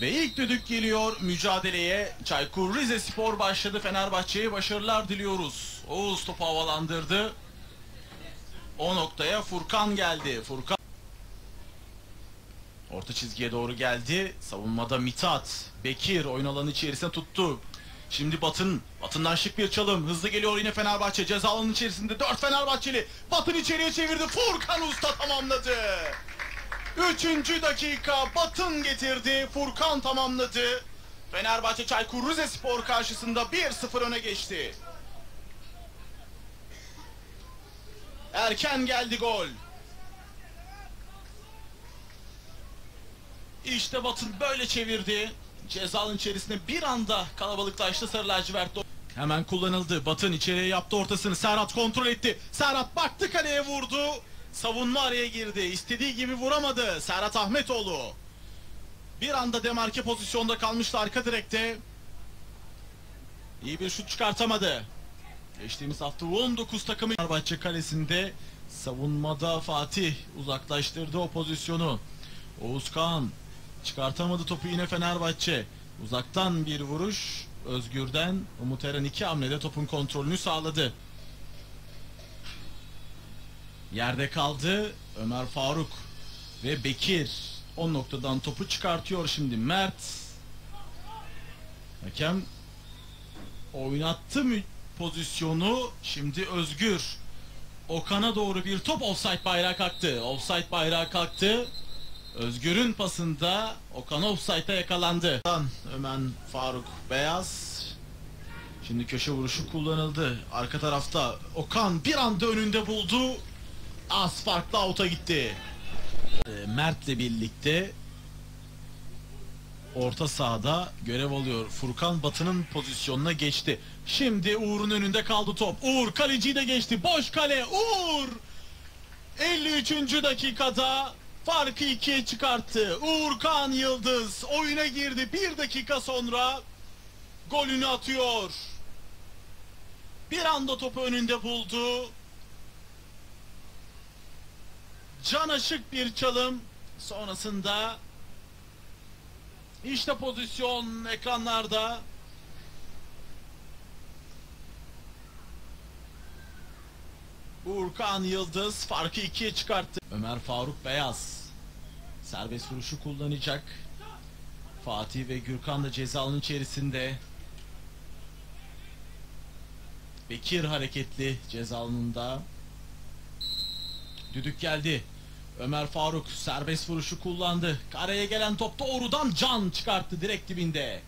Ve ilk düdük geliyor mücadeleye. Çaykur Rizespor başladı. Fenerbahçe'ye başarılar diliyoruz. Oğuz topu havalandırdı. O noktaya Furkan geldi. Furkan Orta çizgiye doğru geldi. Savunmada Mithat. Bekir oyun alanı içerisine tuttu. Şimdi Batın. Batın'dan şık bir çalım. Hızlı geliyor yine Fenerbahçe. Ceza alanının içerisinde 4 Fenerbahçeli. Batın içeriye çevirdi. Furkan Usta tamamladı. Üçüncü dakika Batın getirdi. Furkan tamamladı. Fenerbahçe Çaykur Rizespor karşısında 1-0 öne geçti. Erken geldi gol. İşte Batın böyle çevirdi. Cezanın içerisine bir anda kalabalıklaştı Sarı Lacivert. Hemen kullanıldı. Batın içeriye yaptı ortasını. Serhat kontrol etti. Serhat baktı kaleye vurdu. Savunma araya girdi. İstediği gibi vuramadı. Serhat Ahmetoğlu. Bir anda demarke pozisyonda kalmıştı arka direkte. İyi bir şut çıkartamadı. Geçtiğimiz hafta 19 takımı Fenerbahçe kalesinde savunmada Fatih uzaklaştırdı o pozisyonu. Oğuzkan çıkartamadı topu yine Fenerbahçe. Uzaktan bir vuruş Özgür'den Umut Eren iki hamlede topun kontrolünü sağladı. Yerde kaldı Ömer Faruk ve Bekir. O noktadan topu çıkartıyor şimdi Mert. Hakem oynattı pozisyonu şimdi Özgür. Okan'a doğru bir top offside bayrağı kalktı. Offside bayrağı kalktı. Özgür'ün pasında Okan offside'a yakalandı. Ömer Faruk Beyaz. Şimdi köşe vuruşu kullanıldı. Arka tarafta Okan bir anda önünde buldu. Az farklı out'a gitti. Ee, Mert'le birlikte orta sahada görev alıyor. Furkan Batı'nın pozisyonuna geçti. Şimdi Uğur'un önünde kaldı top. Uğur kaleciyi de geçti. Boş kale. Uğur 53. dakikada farkı ikiye çıkarttı. Uğurkan Yıldız oyuna girdi. Bir dakika sonra golünü atıyor. Bir anda topu önünde buldu. Can aşık bir çalım. Sonrasında işte pozisyon ekranlarda. Urkan Yıldız farkı ikiye çıkarttı. Ömer Faruk Beyaz serbest vuruşu kullanacak. Fatih ve Gürkan da ceza alanı içerisinde. Bekir hareketli ceza alanında. Düdük geldi. Ömer Faruk serbest vuruşu kullandı. Kareye gelen top doğrudan can çıkarttı direkt dibinde.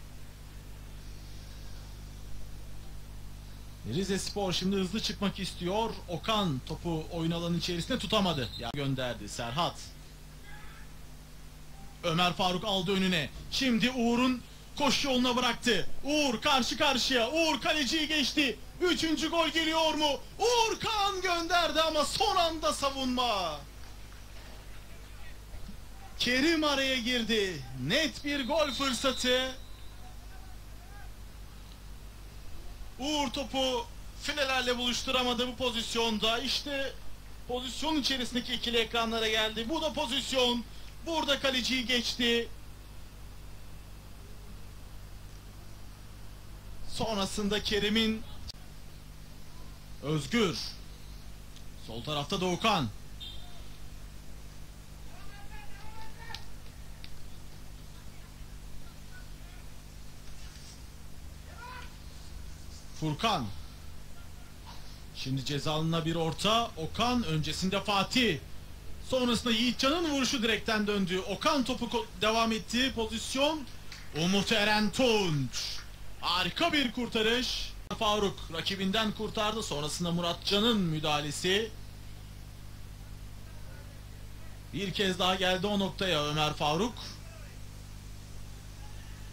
Rize Spor şimdi hızlı çıkmak istiyor. Okan topu oyun alanı içerisinde tutamadı. Ya gönderdi Serhat. Ömer Faruk aldı önüne. Şimdi Uğur'un koşu yoluna bıraktı. Uğur karşı karşıya. Uğur kaleciyi geçti. Üçüncü gol geliyor mu? Uğur Kan gönderdi ama son anda savunma. Kerim araya girdi. Net bir gol fırsatı. Uğur topu filelerle buluşturamadı bu pozisyonda. İşte pozisyon içerisindeki ikili ekranlara geldi. Bu da pozisyon. Burada kaleciyi geçti. Sonrasında Kerim'in Özgür. Sol tarafta Doğukan. Furkan. Şimdi cezalına bir orta. Okan öncesinde Fatih. Sonrasında Yiğitcan'ın vuruşu direkten döndü. Okan topu devam ettiği pozisyon. Umut Eren Tunç. Harika bir kurtarış. Faruk rakibinden kurtardı. Sonrasında Muratcan'ın müdahalesi. Bir kez daha geldi o noktaya Ömer Faruk.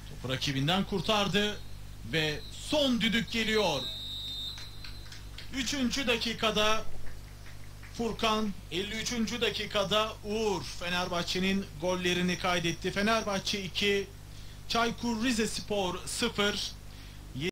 Topu rakibinden kurtardı. Ve son düdük geliyor. Üçüncü dakikada Furkan 53. dakikada Uğur Fenerbahçe'nin gollerini kaydetti. Fenerbahçe 2 Çaykur Rizespor 0